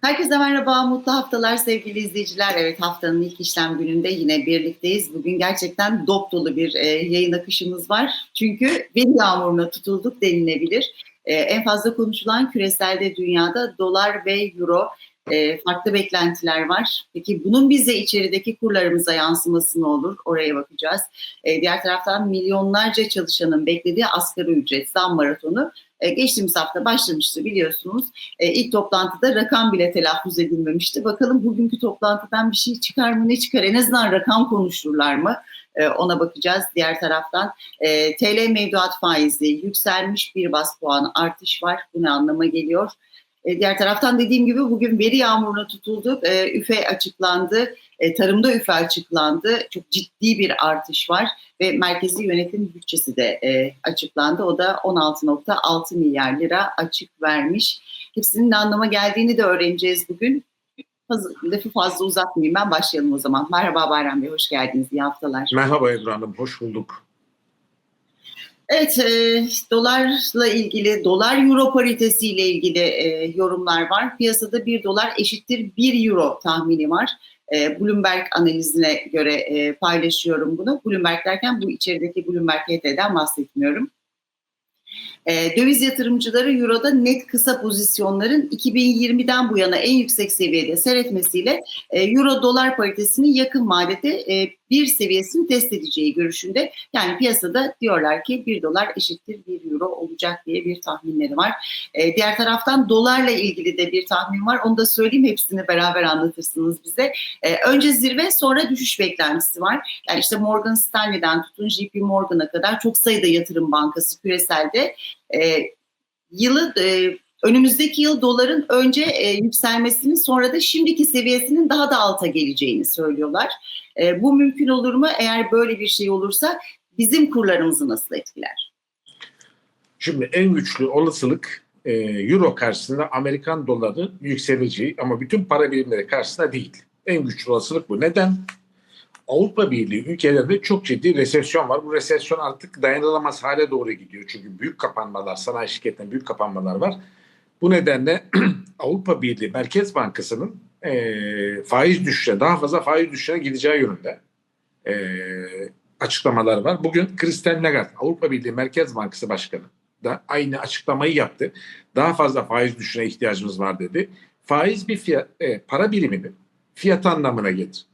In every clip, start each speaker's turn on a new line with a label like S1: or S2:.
S1: Herkese merhaba, mutlu haftalar sevgili izleyiciler. Evet haftanın ilk işlem gününde yine birlikteyiz. Bugün gerçekten dop dolu bir e, yayın akışımız var. Çünkü veri yağmuruna tutulduk denilebilir. E, en fazla konuşulan küreselde dünyada dolar ve euro e, farklı beklentiler var. Peki bunun bize içerideki kurlarımıza yansıması ne olur? Oraya bakacağız. E, diğer taraftan milyonlarca çalışanın beklediği asgari ücret zam maratonu e, geçtiğimiz hafta başlamıştı biliyorsunuz. E, ilk toplantıda rakam bile telaffuz edilmemişti. Bakalım bugünkü toplantıdan bir şey çıkar mı ne çıkar? En azından rakam konuşurlar mı? E, ona bakacağız. Diğer taraftan e, TL mevduat faizi yükselmiş bir bas puan artış var. Bu ne anlama geliyor? E, diğer taraftan dediğim gibi bugün veri yağmuruna tutulduk. E, üfe açıklandı. E, tarımda üfe açıklandı. Çok ciddi bir artış var ve merkezi yönetim bütçesi de açıklandı. O da 16.6 milyar lira açık vermiş. Hepsinin anlama geldiğini de öğreneceğiz bugün. Lafı fazla uzatmayayım ben başlayalım o zaman. Merhaba Bayram Bey, hoş geldiniz. İyi haftalar.
S2: Merhaba Ebru Hanım, hoş bulduk.
S1: Evet, e, dolarla ilgili, dolar-euro paritesiyle ilgili e, yorumlar var. Piyasada bir dolar eşittir bir euro tahmini var. E, Bloomberg analizine göre e, paylaşıyorum bunu. Bloomberg derken bu içerideki Bloomberg HT'den bahsetmiyorum. E, döviz yatırımcıları Euro'da net kısa pozisyonların 2020'den bu yana en yüksek seviyede seyretmesiyle e, Euro dolar paritesinin yakın vadede e, bir seviyesini test edeceği görüşünde. Yani piyasada diyorlar ki 1 dolar eşittir 1 euro olacak diye bir tahminleri var. E, diğer taraftan dolarla ilgili de bir tahmin var. Onu da söyleyeyim hepsini beraber anlatırsınız bize. E, önce zirve sonra düşüş beklentisi var. Yani işte Morgan Stanley'den tutun JP Morgan'a kadar çok sayıda yatırım bankası küreselde e, yılı e, önümüzdeki yıl doların önce e, yükselmesinin sonra da şimdiki seviyesinin daha da alta geleceğini söylüyorlar. E, bu mümkün olur mu? Eğer böyle bir şey olursa bizim kurlarımızı nasıl etkiler?
S2: Şimdi en güçlü olasılık e, Euro karşısında Amerikan doları yükseleceği ama bütün para birimleri karşısında değil. En güçlü olasılık bu. Neden? Avrupa Birliği ülkelerinde çok ciddi resesyon var. Bu resesyon artık dayanılamaz hale doğru gidiyor. Çünkü büyük kapanmalar, sanayi şirketlerinde büyük kapanmalar var. Bu nedenle Avrupa Birliği Merkez Bankası'nın e, faiz düşüşe, daha fazla faiz düşüşe gideceği yönünde e, açıklamalar var. Bugün Christian Lagarde, Avrupa Birliği Merkez Bankası Başkanı da aynı açıklamayı yaptı. Daha fazla faiz düşüşüne ihtiyacımız var dedi. Faiz bir fiyat, e, para biriminin fiyat anlamına gelir.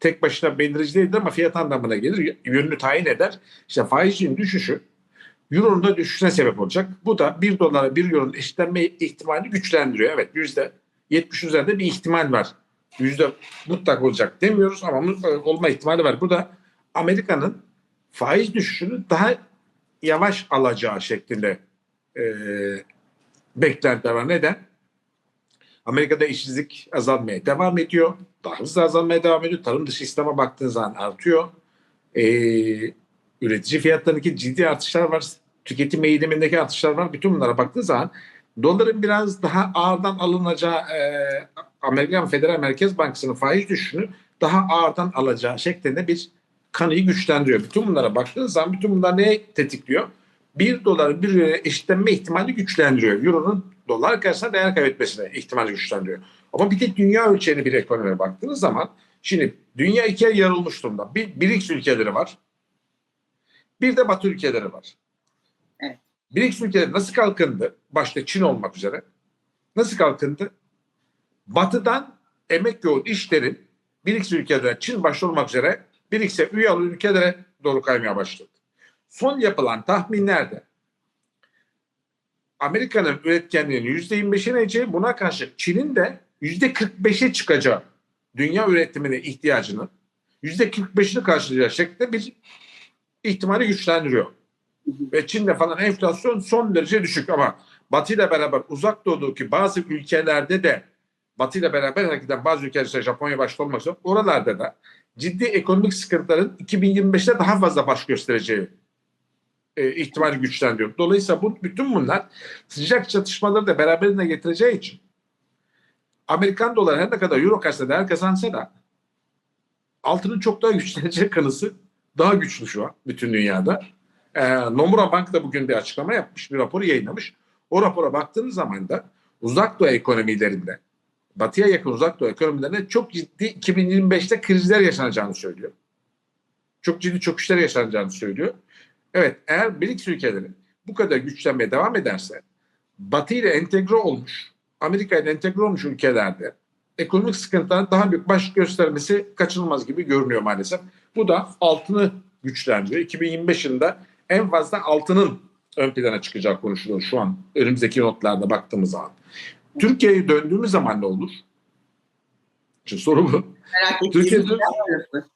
S2: Tek başına belirici değildir ama fiyat anlamına gelir. Yönünü tayin eder. İşte faizin düşüşü Euro'nun da düşüşüne sebep olacak. Bu da 1 dolara 1 Euro'nun eşitlenme ihtimalini güçlendiriyor. Evet yüzde 70 üzerinde bir ihtimal var. Yüzde mutlak olacak demiyoruz ama olma ihtimali var. Bu da Amerika'nın faiz düşüşünü daha yavaş alacağı şeklinde e, beklentiler var. Neden? Amerika'da işsizlik azalmaya devam ediyor. Daha hızlı azalmaya devam ediyor. Tarım dışı sisteme baktığınız zaman artıyor. E, üretici fiyatlarındaki ciddi artışlar var. Tüketim eğilimindeki artışlar var. Bütün bunlara baktığınız zaman doların biraz daha ağırdan alınacağı e, Amerikan Federal Merkez Bankası'nın faiz düşüşünü daha ağırdan alacağı şeklinde bir kanıyı güçlendiriyor. Bütün bunlara baktığınız zaman bütün bunlar neye tetikliyor? Bir doların bir liraya eşitlenme ihtimali güçlendiriyor. Euro'nun dolar karşısında değer kaybetmesine ihtimali güçlendiriyor. Ama bir de dünya ölçeğine bir ekonomiye baktığınız zaman şimdi dünya ikiye yarılmış durumda. Bir BRICS ülkeleri var. Bir de Batı ülkeleri var.
S1: Evet.
S2: BRICS ülkeleri nasıl kalkındı? Başta Çin olmak üzere. Nasıl kalkındı? Batı'dan emek yoğun işlerin BRICS ülkeleri Çin başta olmak üzere BRICS'e üye olan ülkelere doğru kaymaya başladı. Son yapılan tahminlerde Amerika'nın üretkenliğinin %25'e ineceği buna karşı Çin'in de %45'e çıkacağı dünya üretimine ihtiyacını %45'ini karşılayacak şekilde bir ihtimali güçlendiriyor. Ve Çin'de falan enflasyon son derece düşük ama Batı ile beraber uzak doğudaki bazı ülkelerde de Batı ile beraber hareket eden bazı ülkeler işte Japonya başta olmak üzere oralarda da ciddi ekonomik sıkıntıların 2025'te daha fazla baş göstereceği e, ihtimali güçlendiriyor. Dolayısıyla bu, bütün bunlar sıcak çatışmaları da beraberinde getireceği için Amerikan doları her ne kadar euro karşısında değer kazansa da altının çok daha güçlenecek kanısı daha güçlü şu an bütün dünyada. E, Nomura Bank da bugün bir açıklama yapmış, bir rapor yayınlamış. O rapora baktığınız zaman da uzak doğu ekonomilerinde, batıya yakın uzak doğu ekonomilerinde çok ciddi 2025'te krizler yaşanacağını söylüyor. Çok ciddi çöküşler yaşanacağını söylüyor. Evet eğer BRICS ülkeleri bu kadar güçlenmeye devam ederse Batı ile entegre olmuş, Amerika ile entegre olmuş ülkelerde ekonomik sıkıntıların daha büyük baş göstermesi kaçınılmaz gibi görünüyor maalesef. Bu da altını güçlendiriyor. 2025 yılında en fazla altının ön plana çıkacağı konuşuluyor şu an önümüzdeki notlarda baktığımız zaman. Türkiye'ye döndüğümüz zaman ne olur? Şimdi soru bu.
S1: Merak
S2: Türkiye'de-
S1: ettiğiniz tarafı.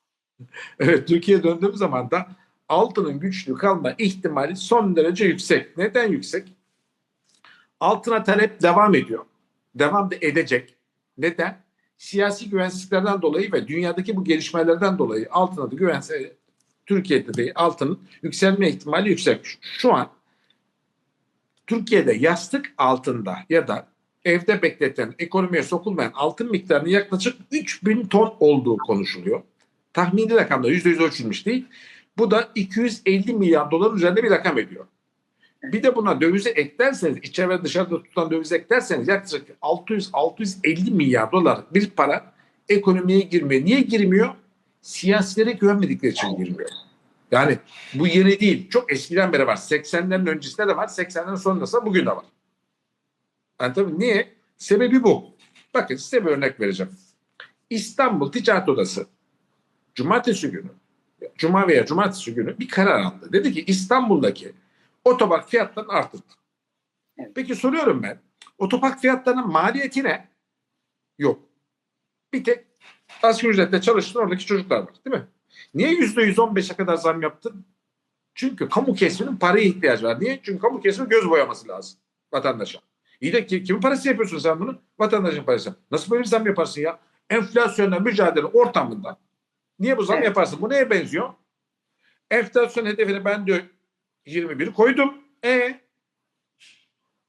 S2: Evet Türkiye'ye döndüğümüz zaman da altının güçlü kalma ihtimali son derece yüksek. Neden yüksek? Altına talep devam ediyor. Devam da edecek. Neden? Siyasi güvensizliklerden dolayı ve dünyadaki bu gelişmelerden dolayı altına da güvense Türkiye'de de altının yükselme ihtimali yüksek. Şu an Türkiye'de yastık altında ya da evde bekleten, ekonomiye sokulmayan altın miktarının yaklaşık 3000 ton olduğu konuşuluyor. Tahmini rakamda %100 ölçülmüş değil. Bu da 250 milyar dolar üzerinde bir rakam ediyor. Bir de buna dövize eklerseniz, içe ve dışarıda tutan dövize eklerseniz yaklaşık 600-650 milyar dolar bir para ekonomiye girmiyor. Niye girmiyor? Siyasilere güvenmedikleri için girmiyor. Yani bu yeni değil. Çok eskiden beri var. 80'lerin öncesinde de var. 80'lerin sonrasında bugün de var. Yani tabii niye? Sebebi bu. Bakın size bir örnek vereceğim. İstanbul Ticaret Odası cumartesi günü cuma veya cumartesi günü bir karar aldı. Dedi ki İstanbul'daki otopark fiyatlarını arttırdı.
S1: Evet.
S2: Peki soruyorum ben. Otopark fiyatlarının maliyeti ne? Yok. Bir tek asgari ücretle çalışan oradaki çocuklar var değil mi? Niye yüzde yüz on beşe kadar zam yaptın? Çünkü kamu kesiminin paraya ihtiyacı var. Niye? Çünkü kamu kesimi göz boyaması lazım vatandaşa. İyi de ki, kimin parası yapıyorsun sen bunu? Vatandaşın parası. Nasıl böyle bir zam yaparsın ya? Enflasyonla mücadele ortamında niye bu zam
S1: Evet.
S2: yaparsın? Bu neye benziyor? Enflasyon hedefini ben diyor 21 koydum. E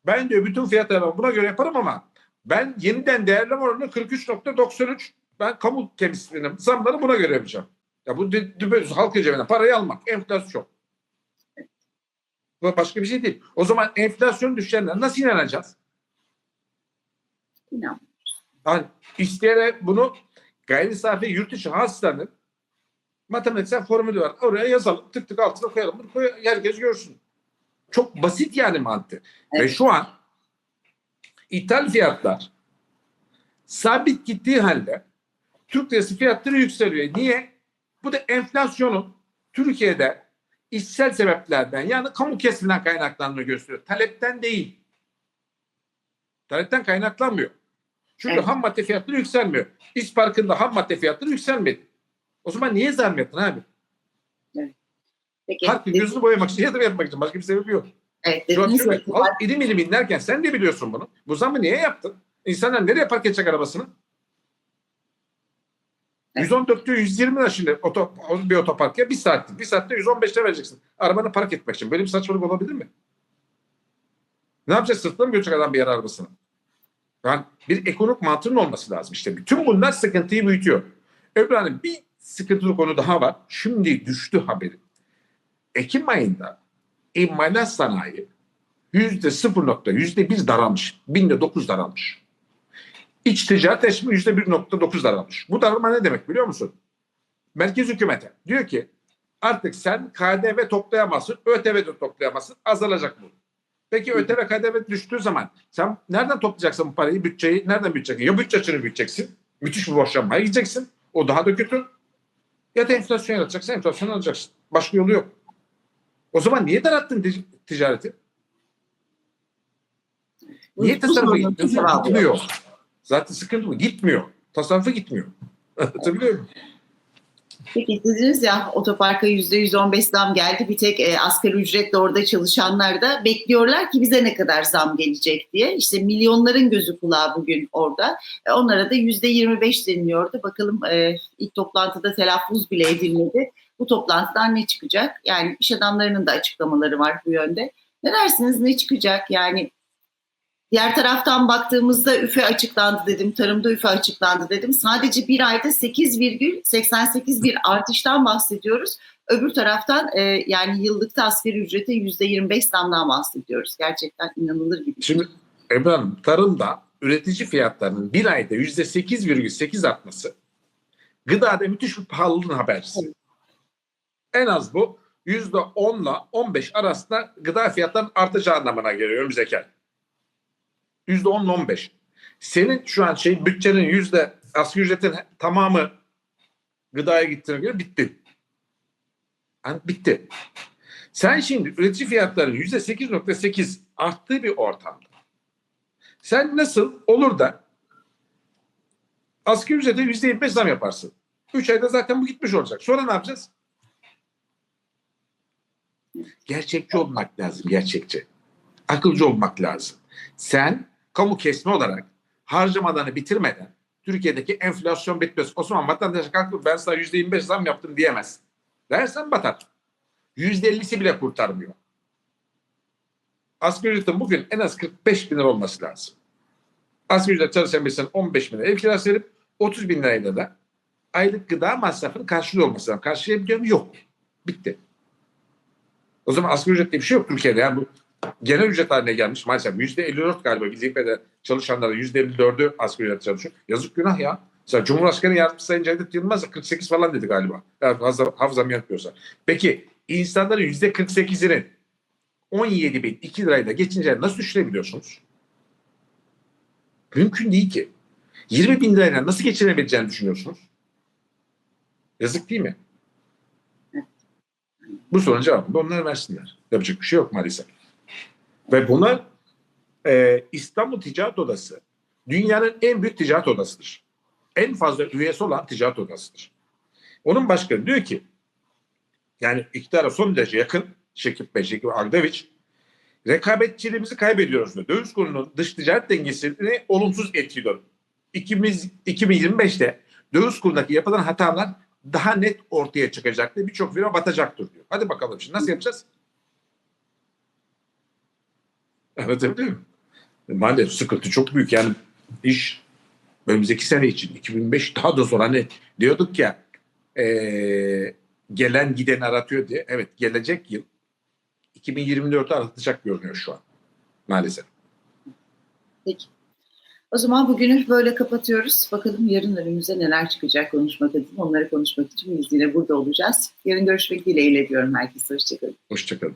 S2: ben diyor bütün fiyatları buna göre yaparım ama ben yeniden değerleme oranı 43.93 ben kamu temsilcinin zamları buna göre yapacağım. Ya bu dü- düpedüz halk cebinden parayı almak. Enflasyon. Bu başka bir şey değil. O zaman enflasyon düşenler nasıl inanacağız?
S1: İnan.
S2: Yani isteyerek bunu gayri safi yurt dışı hastanın matematiksel formülü var. Oraya yazalım. Tık tık altına koyalım. Bunu koy, herkes görsün. Çok basit yani. Ve
S1: Evet.
S2: şu an ithal fiyatlar sabit gittiği halde Türk lirası fiyatları yükseliyor. Niye? Bu da enflasyonun Türkiye'de işsel sebeplerden yani kamu kesiminden kaynaklandığını gösteriyor. Talepten değil. Talepten kaynaklanmıyor. Çünkü
S1: Evet.
S2: ham madde fiyatları yükselmiyor. İş parkında ham madde fiyatları yükselmedi. O zaman niye zam yaptın abi?
S1: Peki.
S2: Halkın gözünü boyamak için, yatırım yapmak için. Başka bir sebebi yok.
S1: Evet,
S2: Şu an
S1: ya,
S2: halk ilim ilim inlerken sen de biliyorsun bunu. Bu zammı niye yaptın? İnsanlar nereye park edecek arabasını?
S1: Evet.
S2: 114 diyor 120 lira şimdi oto, bir otoparka bir saattir. Bir saatte 115 lira vereceksin. Arabanı park etmek için. Böyle bir saçmalık olabilir mi? Ne yapacak? Sırtına mı götürecek adam bir yer arabasını? Yani bir ekonomik mantığın olması lazım işte. Bütün bunlar sıkıntıyı büyütüyor. Öbür hanım bir sıkıntılı konu daha var. Şimdi düştü haberi. Ekim ayında imalat sanayi yüzde sıfır nokta yüzde bir daralmış. Binde dokuz daralmış. İç ticaret eşmi yüzde bir nokta dokuz daralmış. Bu daralma ne demek biliyor musun? Merkez hükümete diyor ki artık sen KDV toplayamazsın, ÖTV de toplayamazsın, azalacak bu. Peki ÖTV KDV düştüğü zaman sen nereden toplayacaksın bu parayı, bütçeyi nereden büyüteceksin? Ya bütçe açığını büyüteceksin, müthiş bir borçlanmaya gideceksin, o daha da kötü. Ya da enflasyon yaratacaksın, enflasyon alacaksın. Başka yolu yok. O zaman niye daralttın tic- ticareti? Niye tasarrufa
S1: yok.
S2: Gitmiyor. Zaten sıkıntı bu. Gitmiyor. Tasarrufa gitmiyor. Anlatabiliyor muyum?
S1: Peki dediniz ya otoparka %115 zam geldi. Bir tek e, asgari ücretle orada çalışanlar da bekliyorlar ki bize ne kadar zam gelecek diye. İşte milyonların gözü kulağı bugün orada. E, onlara da %25 deniliyordu. Bakalım e, ilk toplantıda telaffuz bile edilmedi. Bu toplantıdan ne çıkacak? Yani iş adamlarının da açıklamaları var bu yönde. Ne dersiniz ne çıkacak? Yani Diğer taraftan baktığımızda üfe açıklandı dedim, tarımda üfe açıklandı dedim. Sadece bir ayda 8,88 bir artıştan bahsediyoruz. Öbür taraftan e, yani yıllıkta asgari ücrete %25 zamdan bahsediyoruz. Gerçekten inanılır gibi.
S2: Şimdi Ebru Hanım, tarımda üretici fiyatlarının bir ayda yüzde 8,8 artması gıdada müthiş bir pahalılığın habercisi.
S1: Evet.
S2: En az bu yüzde 10 ile 15 arasında gıda fiyatlarının artacağı anlamına geliyor ay. Yüzde 10 ile 15. Senin şu an şey bütçenin yüzde asgari ücretin tamamı gıdaya gittiğine göre bitti. Yani bitti. Sen şimdi üretici fiyatlarının yüzde 8.8 arttığı bir ortamda sen nasıl olur da asgari ücrete yüzde 25 zam yaparsın? 3 ayda zaten bu gitmiş olacak. Sonra ne yapacağız? Gerçekçi olmak lazım, gerçekçi. Akılcı olmak lazım. Sen kamu kesme olarak harcamalarını bitirmeden Türkiye'deki enflasyon bitmez. O zaman vatandaş kalkıp ben sana yüzde 25 zam yaptım diyemez. Dersen batar. Yüzde 50'si bile kurtarmıyor. Asgari ücretin bugün en az 45 bin lira olması lazım. Asgari ücret çalışan birisinin 15 bin lira ev kirası verip 30 bin lirayla da aylık gıda masrafını karşılıyor olması lazım. Karşılayabiliyor mu? Yok. Bitti. O zaman asgari ücret diye bir şey yok Türkiye'de. Yani bu genel ücret haline gelmiş maalesef. Yüzde 54 galiba bildiğim kadarıyla çalışanların yüzde 54'ü asgari ücret çalışıyor. Yazık günah ya. Mesela Cumhurbaşkanı Yardımcısı Sayın Cevdet Yılmaz da 48 falan dedi galiba. Yani hafızam, hafızam yanıltmıyorsa. Peki insanların yüzde 48'inin 17 bin 2 lirayla geçince nasıl düşünebiliyorsunuz? Mümkün değil ki. 20 bin lirayla nasıl geçinebileceğini düşünüyorsunuz? Yazık değil mi? Bu sorunun cevabını onlar versinler. Yapacak bir şey yok maalesef. Ve buna e, İstanbul Ticaret Odası dünyanın en büyük ticaret odasıdır. En fazla üyesi olan ticaret odasıdır. Onun başkanı diyor ki yani iktidara son derece yakın Şekip Bey, Şekip Agdaviç rekabetçiliğimizi kaybediyoruz diyor. Döviz kurunun dış ticaret dengesini olumsuz etkiliyor. 2000, 2025'te döviz kurundaki yapılan hatalar daha net ortaya çıkacaktır. Birçok firma batacaktır diyor. Hadi bakalım şimdi nasıl yapacağız? Anlatabiliyor muyum? Maalesef sıkıntı çok büyük. Yani iş önümüzdeki sene için 2005 daha da zor. Hani diyorduk ya eee, gelen gideni aratıyor diye. Evet gelecek yıl 2024'ü aratacak görünüyor şu an. Maalesef.
S1: Peki. O zaman bugünü böyle kapatıyoruz. Bakalım yarın önümüze neler çıkacak konuşmak için. Onları konuşmak için biz yine burada olacağız. Yarın görüşmek dileğiyle diyorum herkese. Hoşçakalın.
S2: Hoşçakalın.